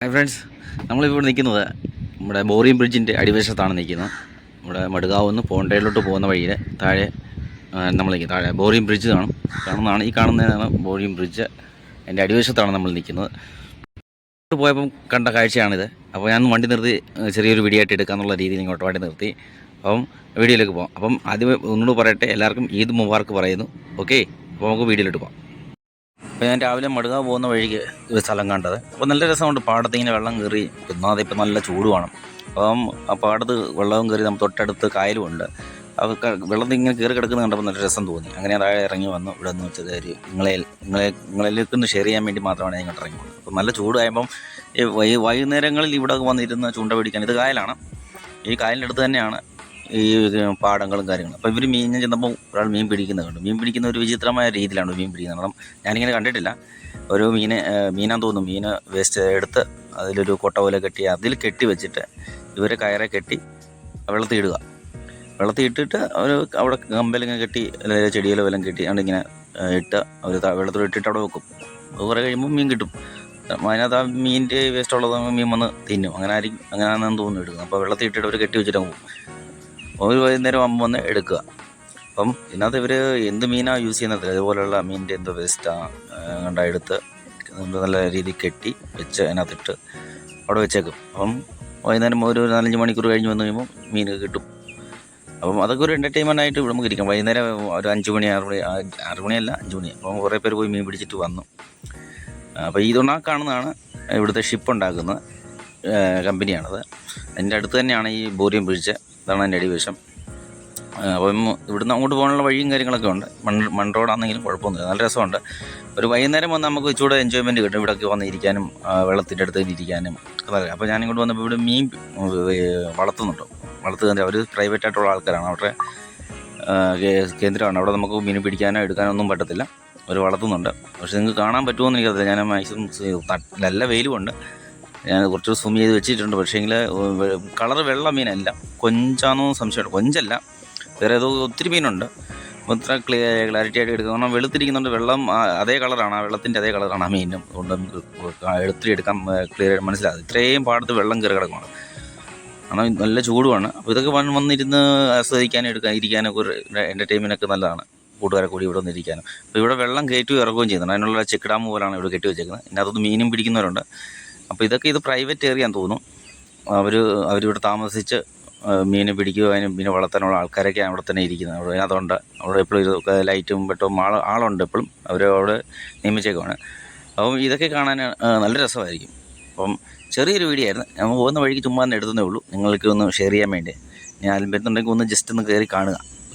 Hi friends നമ്മളിപ്പോൾ നിൽക്കുന്നത് നമ്മുടെ ബോറിയം ബ്രിഡ്ജിന്റെ അടിവശത്താണ് നിൽക്കുന്നത്. നമ്മുടെ മടുകാവ് നിന്ന് പോണ്ടയിലോട്ട് പോകുന്ന വഴിയിൽ താഴെ നമ്മൾ നിൽക്കുന്നത് താഴെ ബോറിയം ബ്രിഡ്ജ് കാണും. കാണുന്നതാണ് ഈ കാണുന്നതാണ് ബോറിയം ബ്രിഡ്ജ്. എന്റെ അടിവശത്താണ് നമ്മൾ നിൽക്കുന്നത്. ഇങ്ങോട്ട് പോയപ്പം കണ്ട കാഴ്ചയാണിത്. അപ്പോൾ ഞാൻ വണ്ടി നിർത്തി ചെറിയൊരു വീഡിയോ ആയിട്ട് എടുക്കാന്നുള്ള രീതിയിൽ ഇങ്ങോട്ട് വണ്ടി നിർത്തി. അപ്പം വീഡിയോയിലേക്ക് പോകാം. അപ്പം ആദ്യം ഒന്നുകൂടെ പറയട്ടെ. എല്ലാവർക്കും ഈദ് മുബാർക്ക് പറയുന്നു. ഓക്കെ? അപ്പോൾ നമുക്ക് വീഡിയോയിലോട്ട് പോകാം. അപ്പോൾ ഞാൻ രാവിലെ മടുക പോകുന്ന വഴിക്ക് ഒരു സ്ഥലം കണ്ടത്. അപ്പോൾ നല്ല രസമുണ്ട് പാടത്ത് ഇങ്ങനെ വെള്ളം കയറി ഒന്നാമത് ഇപ്പം നല്ല ചൂട് ചൂടുമാണ് അപ്പം ആ പാടത്ത് വെള്ളവും കയറി നമ്മൾ തൊട്ടടുത്ത് കായലും ഉണ്ട്. ക- വെള്ളത്തിൽ ഇങ്ങനെ കയറി കിടക്കുന്ന കണ്ടപ്പോൾ നല്ല രസം തോന്നി. അങ്ങനെ താഴെ ഇറങ്ങി വന്നു. ഇവിടെ നിന്ന് വെച്ചത് ഒരു നിങ്ങളെ നിങ്ങളെ നിങ്ങളിലേക്ക് ഒന്ന് ഷെയർ ചെയ്യാൻ വേണ്ടി മാത്രമാണ് ഞാൻ ഇങ്ങോട്ട് ഇറങ്ങി പോകുന്നത് അപ്പോൾ നല്ല ചൂടായപ്പം ഈ വൈകുന്നേരങ്ങളിൽ ഇവിടെ വന്നിരുന്ന് ചൂണ്ട പിടിക്കാൻ ഇത് കായലാണ്. ഈ കായലിന്റെ അടുത്ത് തന്നെയാണ്. ഈ പാടങ്ങളും കാര്യങ്ങളും. അപ്പോൾ ഇവർ മീൻ ഞാൻ ചെന്നപ്പോൾ ഒരാൾ മീൻ പിടിക്കുന്നത് കണ്ടു മീൻ പിടിക്കുന്ന ഒരു വിചിത്രമായ രീതിയിലാണ് മീൻ പിടിക്കുന്നത്. കാരണം ഞാനിങ്ങനെ കണ്ടിട്ടില്ല. ഒരു മീനെ മീനാൻ തോന്നുന്നു. മീൻ വേസ്റ്റ് എടുത്ത് അതിലൊരു കൊട്ട പോലെ കെട്ടി അതിൽ കെട്ടി വെച്ചിട്ട് ഇവർ കയറെ കെട്ടി വെള്ളത്തിൽ ഇടുക. വെള്ളത്തിൽ ഇട്ടിട്ട് അവർ അവിടെ കമ്പലിങ്ങനെ കെട്ടി അല്ലെങ്കിൽ ചെടിയിലോ വല്ലതും കെട്ടി ഇങ്ങനെ ഇട്ട് അവർ വെള്ളത്തിൽ ഇട്ടിട്ട് അവിടെ വെക്കും. അത് കുറേ കഴിയുമ്പോൾ മീൻ കിട്ടും. അതിനകത്ത് ആ മീനിന്റെ വേസ്റ്റ് ഉള്ളത് മീൻ വന്ന് തിന്നും. അങ്ങനെ ആയിരിക്കും അങ്ങനെയാണെന്ന് തോന്നുന്നു എടുക്കുന്നത്. അപ്പോൾ വെള്ളത്തിൽ ഇട്ടിട്ട് അവർ കെട്ടി വെച്ചിട്ട് അങ്ങ് പോകും. ഒരു വൈകുന്നേരം അമ്മ വന്ന് എടുക്കുക. അപ്പം ഇതിനകത്ത് ഇവർ എന്ത് മീനാണ് യൂസ് ചെയ്യുന്നത്? അതുപോലെയുള്ള മീനിന്റെ എന്തോ വേസ്റ്റാണ് കണ്ട എടുത്ത് നല്ല രീതിയിൽ കെട്ടി വെച്ച് അതിനകത്തിട്ട് അവിടെ വെച്ചേക്കും. അപ്പം വൈകുന്നേരം ഒരു നാലഞ്ച് മണിക്കൂർ കഴിഞ്ഞ് വന്നു കഴിയുമ്പോൾ മീൻ കിട്ടും. അപ്പം അതൊക്കെ ഒരു എന്റർടൈൻമെന്റ് ആയിട്ട് ഇവിടെ നമുക്ക് ഇരിക്കാം. വൈകുന്നേരം ഒരു അഞ്ച് മണി ആറ് മണി ആറ് മണിയല്ല അഞ്ച് മണി. അപ്പം കുറേ പേര് പോയി മീൻ പിടിച്ചിട്ട് വന്നു. അപ്പോൾ ഇതൊന്നാ കാണുന്നതാണ് ഇവിടുത്തെ ഷിപ്പ് ഉണ്ടാക്കുന്ന കമ്പനിയാണത് അതിന്റെ അടുത്ത് തന്നെയാണ് ഈ ബോറിയം ബ്രിഡ്ജ് ഇതാണ് എന്റെ അടിവശം. അപ്പം ഇവിടുന്ന് അങ്ങോട്ട് പോകാനുള്ള വഴിയും കാര്യങ്ങളൊക്കെ ഉണ്ട്. മൺ മൺ റോഡാണെങ്കിലും കുഴപ്പമൊന്നുമില്ല. നല്ല രസമുണ്ട്. ഒരു വൈകുന്നേരം വന്ന് നമുക്ക് ഇച്ചിരി എൻജോയ്മെന്റ് കിട്ടും. ഇവിടെയൊക്കെ വന്ന് ഇരിക്കാനും വെള്ളത്തിന്റെ അടുത്ത് ഇരിക്കാനും ഒക്കെ നല്ല അപ്പോൾ ഞാനിങ്ങോട്ട് വന്നപ്പോൾ ഇവിടെ മീൻ വളർത്തുന്നുണ്ട്. വളർത്തുന്നത് അവർ പ്രൈവറ്റ് ആയിട്ടുള്ള ആൾക്കാരാണ്. അവരുടെ കേന്ദ്രമാണ്. അവിടെ നമുക്ക് മീൻ പിടിക്കാനോ എടുക്കാനോ ഒന്നും പറ്റത്തില്ല. അവർ വളർത്തുന്നുണ്ട്. പക്ഷേ നിങ്ങൾക്ക് കാണാൻ പറ്റുമോ എന്ന് എനിക്കറിയില്ല ഞാൻ മാക്സിമം നല്ല വെയിലുമുണ്ട് ഞാൻ കുറച്ച് സൂം ചെയ്ത് വെച്ചിട്ടുണ്ട്. പക്ഷേങ്കിൽ കളർ വെള്ള മീനല്ല. കൊഞ്ചാണോ സംശയമുണ്ട്. കൊഞ്ചല്ല. വേറെ ഏതോ ഒത്തിരി മീനുണ്ട്. അപ്പോൾ ഇത്ര ക്ലിയർ ക്ലാരിറ്റി ആയിട്ട് എടുക്കുക. കാരണം വെളുത്തിരിക്കുന്നുണ്ട് വെള്ളം അതേ കളറാണ് ആ വെള്ളത്തിന്റെ അതേ കളറാണ് ആ മീനും. അതുകൊണ്ട് നമുക്ക് എളുത്തിരി എടുക്കാൻ ക്ലിയർ ആയിട്ട് മനസ്സിലാകും. ഇത്രയും പാടത്ത് വെള്ളം കയറി കിടക്കുകയാണ് കാരണം നല്ല ചൂടുമാണ് അപ്പോൾ ഇതൊക്കെ വന്ന് വന്നിരുന്ന് ആസ്വദിക്കാനും എടുക്കാൻ ഇരിക്കാനൊക്കെ ഒരു എന്റർടൈൻമെന്റൊക്കെ നല്ലതാണ്. കൂട്ടുകാരെ കൂടി ഇവിടെ വന്നിരിക്കാനും. അപ്പോൾ ഇവിടെ വെള്ളം കയറ്റി ഇറക്കുകയും ചെയ്യുന്നുണ്ട്. അതിനുള്ള ചെക്ക് ഡാം പോലാണ് ഇവിടെ കെട്ടി വെച്ചേക്കുന്നത്. ഇതിനകത്തൊന്ന് മീനും പിടിക്കുന്നവരുണ്ട്. അപ്പോൾ ഇതൊക്കെ ഇത് പ്രൈവറ്റ് ഏരിയ തോന്നും അവർ അവരിവിടെ താമസിച്ച് മീനെ പിടിക്കുവാനും മീനെ വളർത്താനുള്ള ആൾക്കാരൊക്കെ അവിടെ തന്നെ ഇരിക്കുന്നത്. അവിടെ അതുകൊണ്ട് അവിടെ എപ്പോഴും ഇതൊക്കെ ലൈറ്റും വെട്ടവും ആൾ ആളുണ്ട് എപ്പോഴും അവർ അവിടെ നിയമിച്ചേക്കുവാണ്. അപ്പം ഇതൊക്കെ കാണാൻ നല്ല രസമായിരിക്കും. അപ്പം ചെറിയൊരു വീഡിയോ ആയിരുന്നു. നമ്മൾ പോകുന്ന വഴിക്ക് ചുമ്മാ തന്നെ എടുത്തതേ ഉള്ളൂ. നിങ്ങൾക്ക് ഒന്ന് ഷെയർ ചെയ്യാൻ വേണ്ടി. ഞാൻ വരുന്നുണ്ടെങ്കിൽ ഒന്ന് ജസ്റ്റ് ഒന്ന് കയറി കാണുക.